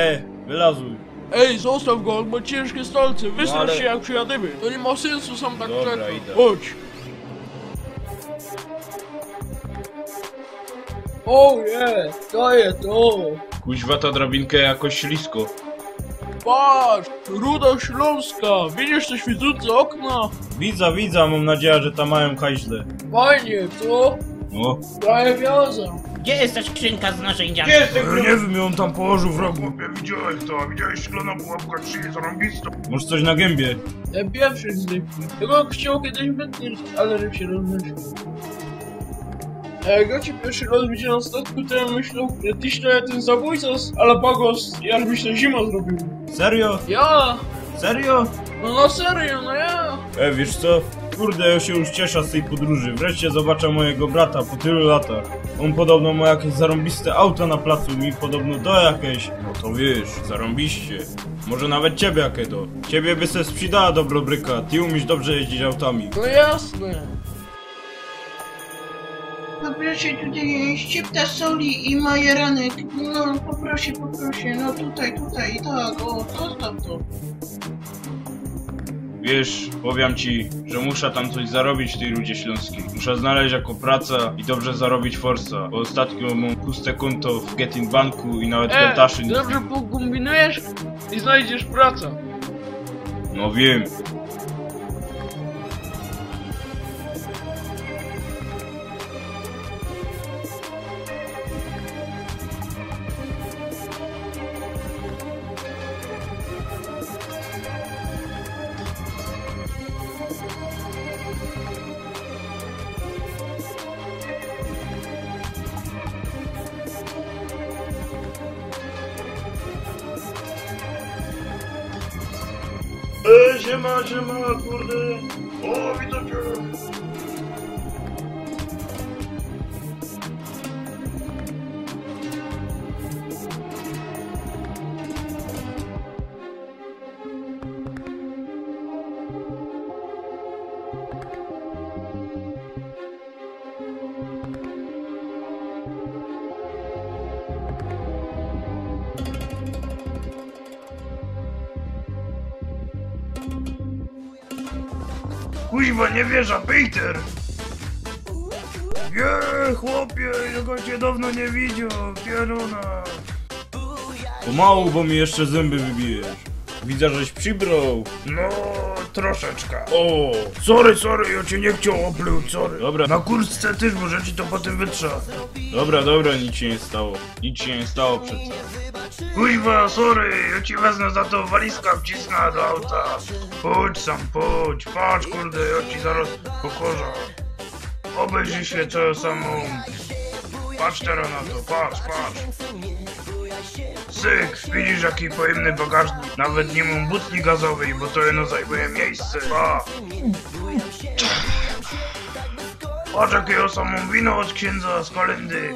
E, wylazuj. Ej, zostaw go, on ma ciężkie stolce, wystrasz No ale- się jak przyjadymy. To nie ma sensu sam tak Dobra, czekać. idę. Chodź. O je, daję to. Kuźwa ta drabinkę jakoś ślisko. Patrz, ruda śląska, widzisz te świecące okna? Widza, widza, mam nadzieję, że tam mają kaźle. Fajnie, co? No. Daję wiozę. Gdzie jest ta skrzynka z narzędziami? Nie wiem, ją tam położył w rogu. Chłopie, widziałeś to, widziałeś szklana pułapka 3, zarąbisto. Może coś na gębie. Ten pierwszy zwykły. Tego chciał kiedyś wytnieć, ale że się rozmyślił. Jak ja ci pierwszy raz widziałem na statku, to ja myślał, że tyś to ja ten zabójca z Alapagos, jak byś to zima zrobił. Serio? Ja! Serio? No na serio, no ja! E, wiesz co? Kurde, ja się już cieszę z tej podróży. Wreszcie zobaczę mojego brata po tylu latach. On podobno ma jakieś zarąbiste auto na placu, mi podobno do jakieś. No to wiesz, zarąbiście. Może nawet ciebie jakie do. Ciebie by se sprzedała dobrobryka, ty umiesz dobrze jeździć autami. No jasne. Poproszę tutaj ściepta soli i majeranek. No, poproszę, poproszę. No tutaj, tutaj, tak, o, zostaw to. Wiesz, powiem ci, że muszę tam coś zarobić w tej ludzie śląskiej. Muszę znaleźć jako praca i dobrze zarobić forsa. Bo ostatnio mam puste konto w Getting Banku i nawet E, dobrze pokombinujesz i znajdziesz pracę. No wiem. E, siema, siema, kurde. O, widzę cię. Kuźwa, nie wierzę, Peter! Nie, chłopie, ja cię dawno nie widział, pieruna. Pomału, bo mi jeszcze zęby wybijesz. Widzę, żeś przybrał. No, troszeczkę. O, sorry, sorry, ja cię nie chciał opluć, sorry. Dobra. Na kurtce też, może ci to potem wytrza. Dobra, dobra, nic się nie stało. Nic się nie stało przecież. Kuźwa, sorry, ja ci wezmę za to walizka wcisnę do auta. Pójdź sam, pójdź, patrz kurde, ja ci zaraz pokorzę. Obejrzyj się co samą. Patrz teraz na to, patrz, patrz. Syk, widzisz jaki pojemny bagażnik. Nawet nie mam butli gazowej, bo to jedno zajmuje miejsce. Patrz jakie samą wino od księdza z kolendy.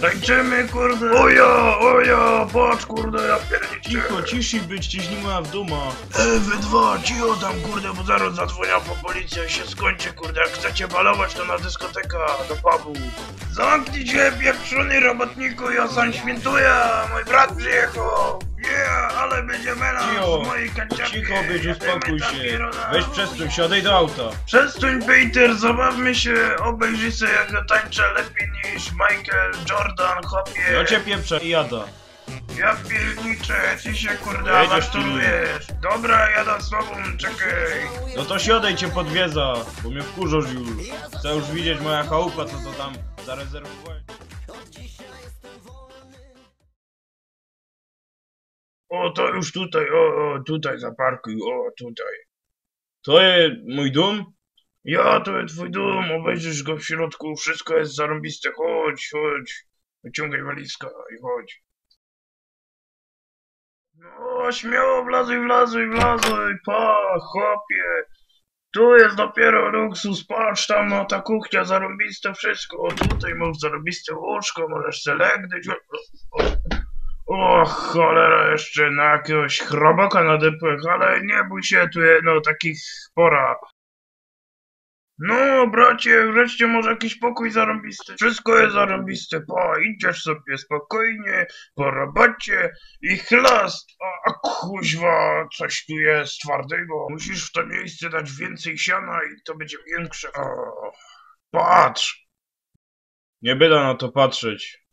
Tańczymy kurde. Oja, oja, patrz kurde, ja pierniczę. Cicho, ciszy być, ciśnij moja w duma. E, wy dwa, cicho tam kurde, bo zaraz zadzwonią po policję i się skończy kurde. Jak chcecie balować to na dyskotekę, do pubu. Zamknij się pieprzony robotniku, ja sam świętuję, mój brat przyjechał. Yeah, ale będzie mela Cicho, z mojej kanciapki. cicho być, uspokój się. Pieruna. Weź przestój, siadaj do auta. Przestań Peter, zabawmy się, obejrzyj sobie jak ja tańczę lepiej niż Michael Jordan, chłopie. Ja cię pieprzę i jada. Ja pierniczę, ty się kurde Jedziesz, awanturujesz. Dobra, jadę z tobą, czekaj. No to siadaj cię podwiedza, bo mnie wkurzasz już. Chcę już widzieć moja chałupa, co to tam zarezerwowałem. O, to już tutaj, o, o, tutaj zaparkuj, o, tutaj. To jest mój dom? Ja, to jest twój dom, obejrzysz go w środku, wszystko jest zarąbiste, chodź, chodź. Wyciągaj walizka i chodź. No, śmiało, wlazuj, wlazuj, wlazuj, pa, chłopie. Tu jest dopiero luksus, patrz tam, no ta kuchnia, zarąbiste wszystko. O, tutaj masz zarąbiste łóżko, możesz se legnąć. O, o, o cholera, jeszcze na jakiegoś chrobaka nadepłych, ale nie bój się, tu jest, no takich pora. No, bracie, wreszcie może jakiś pokój zarąbisty. Wszystko jest zarąbiste. Pa, idziesz sobie spokojnie, po robocie i chlast. A, a kuźwa, coś tu jest twardego. Musisz w to miejsce dać więcej siana i to będzie większe. O, patrz. Nie będę na to patrzeć.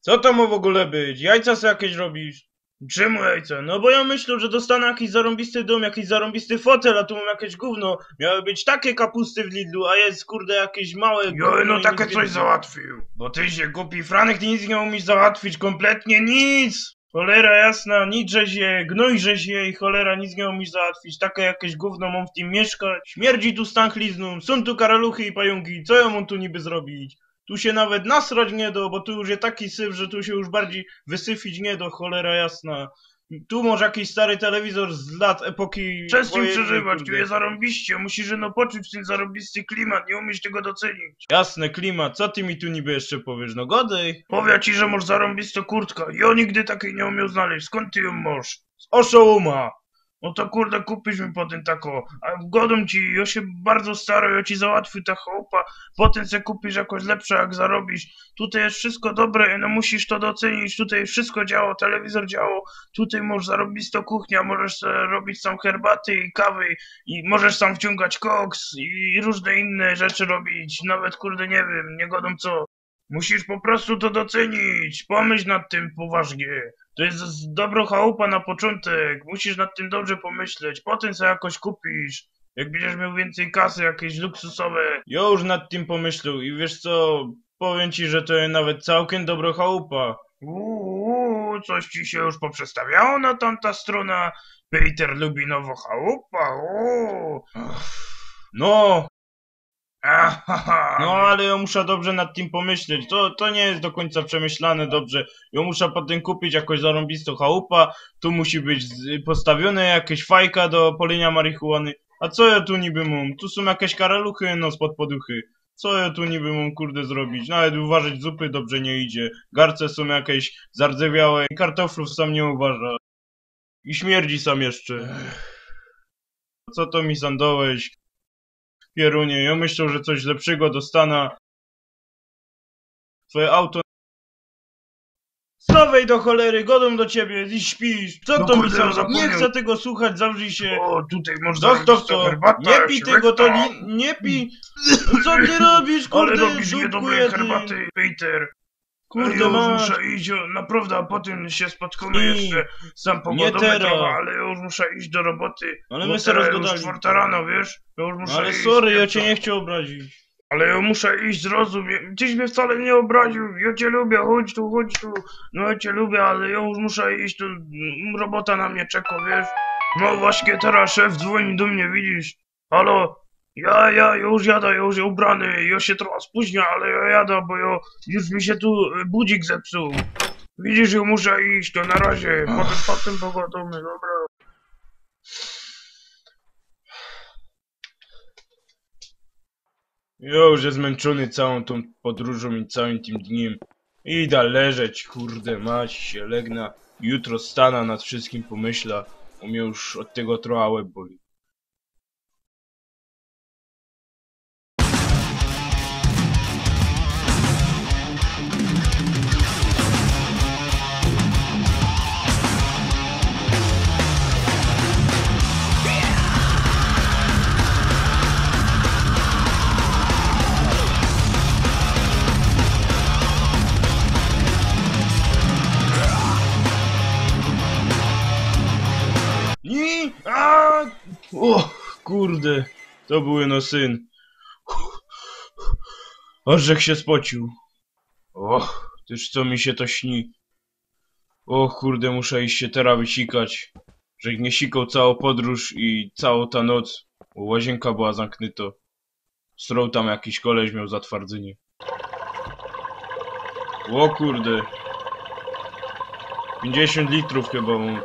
Co to ma w ogóle być? Jajca sobie jakieś robisz? Czemu jajca? No bo ja myślę, że dostanę jakiś zarąbisty dom, jakiś zarąbisty fotel, a tu mam jakieś gówno. Miały być takie kapusty w Lidlu, a jest kurde jakieś małe Jo, no takie coś załatwił. Bo ty się głupi Franek, ty nic nie umiesz załatwić, kompletnie nic! Cholera jasna, nic żeś je, gnój żeś je i cholera nic nie umiesz załatwić. Takie jakieś gówno mam w tym mieszkać. Śmierdzi tu stęchlizną, są tu karaluchy i pająki, co ja mam tu niby zrobić? Tu się nawet nasrać nie do, bo tu już jest taki syf, że tu się już bardziej wysyfić nie do, cholera jasna. Tu może jakiś stary telewizor z lat epoki wojennej, przeżywać, tu jest zarąbiście. Musisz no poczuć ten zarąbisty klimat, nie umiesz tego docenić. Jasne, klimat, co ty mi tu niby jeszcze powiesz? No godej. Powie ci, że masz zarąbistą kurtkę. Ja nigdy takiej nie umiał znaleźć. Skąd ty ją masz? Z oszołuma! No to kurde, kupisz mi potem tako. A godą ci, ja się bardzo staro, ja ci załatwię ta chałupa. Potem se kupisz jakoś lepsze, jak zarobisz. Tutaj jest wszystko dobre, no musisz to docenić. Tutaj wszystko działo, telewizor działo. Tutaj możesz zarobisto kuchnia, możesz robić sam herbaty i kawy. I możesz sam wciągać koks i różne inne rzeczy robić. Nawet kurde, nie wiem, nie godą co. Musisz po prostu to docenić. Pomyśl nad tym poważnie. To jest dobro chałupa na początek. Musisz nad tym dobrze pomyśleć. Potem sobie jakoś kupisz. Jak będziesz miał więcej kasy, jakieś luksusowe. Ja już nad tym pomyślał i wiesz co, powiem ci, że to jest nawet całkiem dobro chałupa. Uuu, coś ci się już poprzestawiało na tamta strona. Peter lubi nowo chałupa. Uuu. No. No ale ja muszę dobrze nad tym pomyśleć. To, to nie jest do końca przemyślane dobrze. Ja muszę potem kupić jakąś zarąbistą chałupa. Tu musi być postawione jakieś fajka do polenia marihuany. A co ja tu niby mam? Tu są jakieś karaluchy no spod poduchy. Co ja tu niby mam kurde zrobić? Nawet uważać zupy dobrze nie idzie. Garce są jakieś zardzewiałe. Kartoflów sam nie uważa. I śmierdzi sam jeszcze. Co to mi sandołeś? Pierunie, ja myślę, że coś lepszego dostana. Twoje auto... Stawej do cholery, godą do ciebie i śpisz. Co No to mi sam... no. Nie chcę tego słuchać, zawrzyj się. O, tutaj można zrobić to, herbatę, nie pij tego, to nie, pij. Co ty robisz, Ale kurde, robisz dupku niedobre herbaty, Peter. Kurde, ja już muszę iść, naprawdę, a potem się spotkamy I- jeszcze sam teraz. trochę, ale ja już muszę iść do roboty. Ale my już rozgadali. czwarta rano, wiesz? Ja już muszę No ale iść. sorry, ja cię nie chciał obrazić. Ale ja muszę iść, zrozum. Gdzieś mnie wcale nie obraził. Ja cię lubię, chodź tu, chodź tu. No ja cię lubię, ale ja już muszę iść, tu mm, robota na mnie czeka, wiesz? No właśnie teraz szef dzwoni do mnie, widzisz? Halo? Ja, ja już jadę, ja już ubrany, ja się trochę spóźnię, ale ja jadę, bo ja, już mi się tu y, budzik zepsuł. Widzisz, ja muszę iść, to na razie, potem, potem pogadamy, dobra. Ja już jest zmęczony całą tą podróżą i całym tym dniem. Idę leżeć, kurde mać, się legna. Jutro stana nad wszystkim pomyśla. U mnie już od tego trochę łeb boli. To był no syn. Aż żech się spocił. O, tyż co mi się to śni. O kurde, muszę iść się teraz wysikać. Żech nie sikał całą podróż i całą ta noc. Bo łazienka była zamknięta. Strął tam jakiś koleś miał zatwardzenie. O kurde. 50 litrów chyba mam.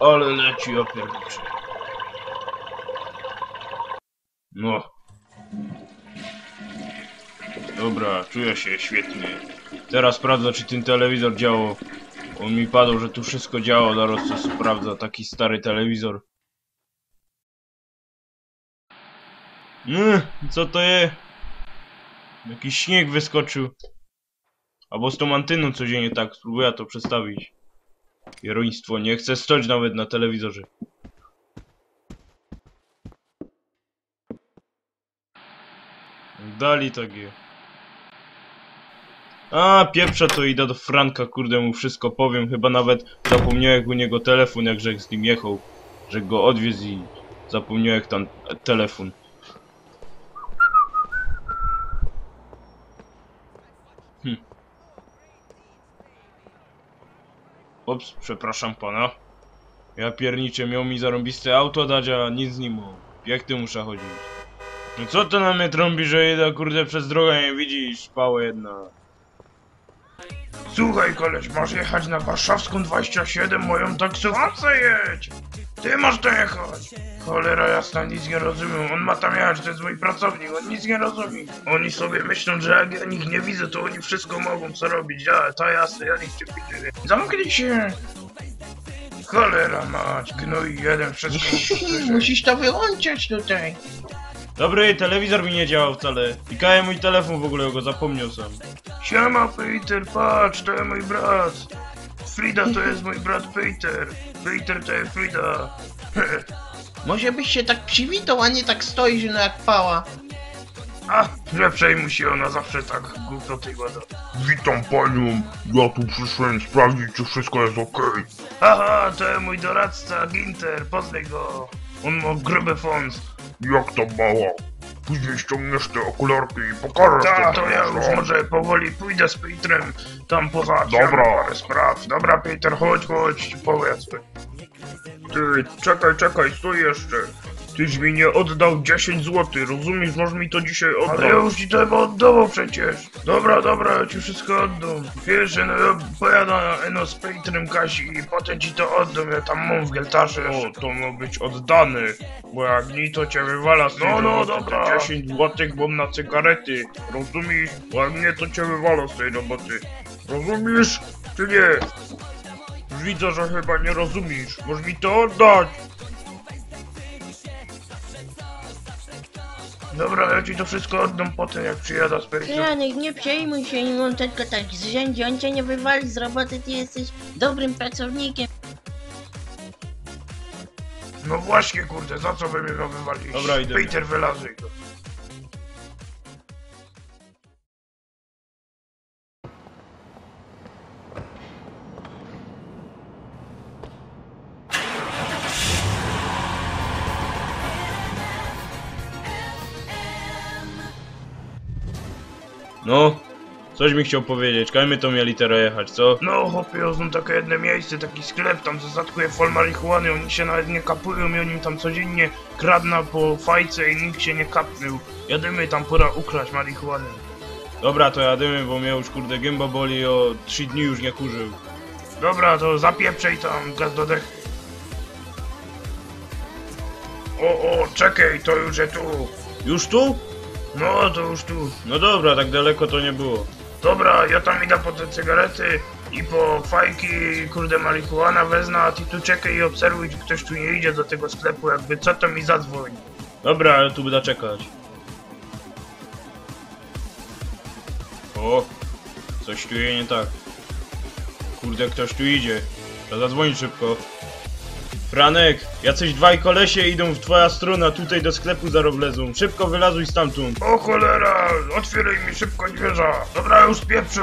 Ale leci opierniczy. No. Dobra, czuję się świetnie. Teraz sprawdzę, czy ten telewizor działał. On mi padł, że tu wszystko działo, zaraz to sprawdza taki stary telewizor. Mm, co to jest? Jakiś śnieg wyskoczył. Albo z tą antyną coś nie tak, spróbuję to przestawić. Jeroństwo, nie chcę stoć nawet na telewizorze. Dali takie. A, pieprza to idę do Franka, kurde mu wszystko powiem. Chyba nawet zapomniałem u niego telefon, jak z nim jechał. Że go odwiózł i zapomniałem tam telefon. Hm. Ops, przepraszam pana. Ja pierniczę, miał mi zarąbiste auto dać, a nic z nim. Jak ty muszę chodzić? No co to na mnie trąbi, że jedę kurde przez drogę nie widzisz, pała jedna. Słuchaj koleś, masz jechać na warszawską 27, moją taksówką jedź! Ty masz to jechać! Cholera jasna, nic nie rozumiem, on ma tam jechać, to jest mój pracownik, on nic nie rozumie. Oni sobie myślą, że jak ja nich nie widzę, to oni wszystko mogą co robić, ja, to jasne, ja nich nie widzę. Zamknij się! Cholera mać, gnój jeden, wszystko. Musisz to wyłączyć tutaj. Dobry, telewizor mi nie działał wcale. I kałem mój telefon w ogóle, go zapomniał sam. Siema Peter, patrz, to jest mój brat. Frida to jest mój brat Peter. Peter to jest Frida. Może byś się tak przywitał, a nie tak stoisz no jak pała. A, nie przejmuj się, ona zawsze tak tej gada. Witam panią, ja tu przyszłem sprawdzić, czy wszystko jest okej. Aha, to jest mój doradca Ginter, poznaj go. On ma gruby fons. Jak to mała? Później ściągniesz te okularki i pokażesz Ta, to ja już masz. może powoli pójdę z Petrem tam poza Dobra. parę spraw. Dobra, Peter, chodź, chodź, ci powiedzmy. Ty, czekaj, czekaj, stój jeszcze. Tyś mi nie oddał 10 zł, rozumiesz? Możesz mi to dzisiaj oddać. Ale ja już ci to oddawał przecież. Dobra, dobra, ja ci wszystko oddam. Wiesz, że no ja pojadę no z Petrem Kasi i potem ci to oddam, ja tam mam w Geltarze. O, to ma być oddany, bo jak nie to cię wywala z tej No, no, roboty, dobra. te 10 złotych mam na cygarety, rozumiesz? Bo jak nie to cię wywala z tej roboty, rozumiesz? Czy nie? Widzę, że chyba nie rozumiesz, możesz mi to oddać! Dobra, ja ci to wszystko oddam potem, jak przyjada z Petrem. Franek, nie przejmuj się nim, on tylko tak zrzędzi, on cię nie wywali z roboty, ty jesteś dobrym pracownikiem. No właśnie, kurde, za co wy mnie go wywaliście? Dobra, idziemy. Peter, wylazuj go. No, coś mi chciał powiedzieć, kaj my to mieli teraz jechać, co? No, chłopie, ja znam takie jedno miejsce, taki sklep, tam zasadkuje fol marihuany, oni się nawet nie kapują i oni tam codziennie kradną po fajce i nikt się nie kapnął. Jadymy tam, pora ukraść marihuany. Dobra, to jadymy, bo mnie już kurde gęba boli, o 3 dni już nie kurzył. Dobra, to zapieprzej tam, gaz do dech. O, o, czekaj, to już jest tu. Już tu? No, to już tu. No dobra, tak daleko to nie było. Dobra, ja tam idę po te cygarety i po fajki, kurde, marihuana wezmę, a ty tu czekaj i obserwuj, czy ktoś tu nie idzie do tego sklepu, jakby co to mi zadzwoń. Dobra, ale tu będę czekać. O, coś tu je nie tak. Kurde, ktoś tu idzie. Trzeba zadzwonić szybko. Franek, jacyś dwaj kolesie idą w twoja strona, tutaj do sklepu zaraz wlezą. Szybko wylazuj stamtąd. O cholera, otwieraj mi szybko drzwiarza. Dobra, już pieprzą.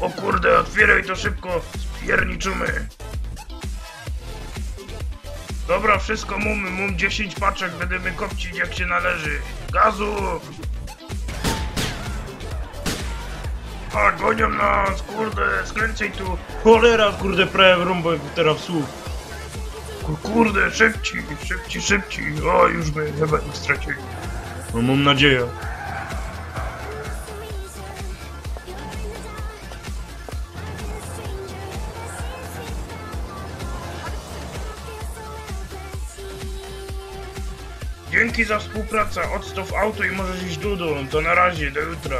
O kurde, otwieraj to szybko, spierniczymy. Dobra, wszystko mamy, mam 10 paczek, będziemy kopcić jak się należy. Gazu! A, gonią nas, kurde, skręcaj tu. Cholera, kurde, prawie rąbek teraz w słuch. Ku- Kurde, szybciej, szybciej, szybciej. O, już by chyba ich stracili. No mam nadzieję. Dzięki za współpracę, odstaw auto i możesz iść dudą. To na razie, do jutra.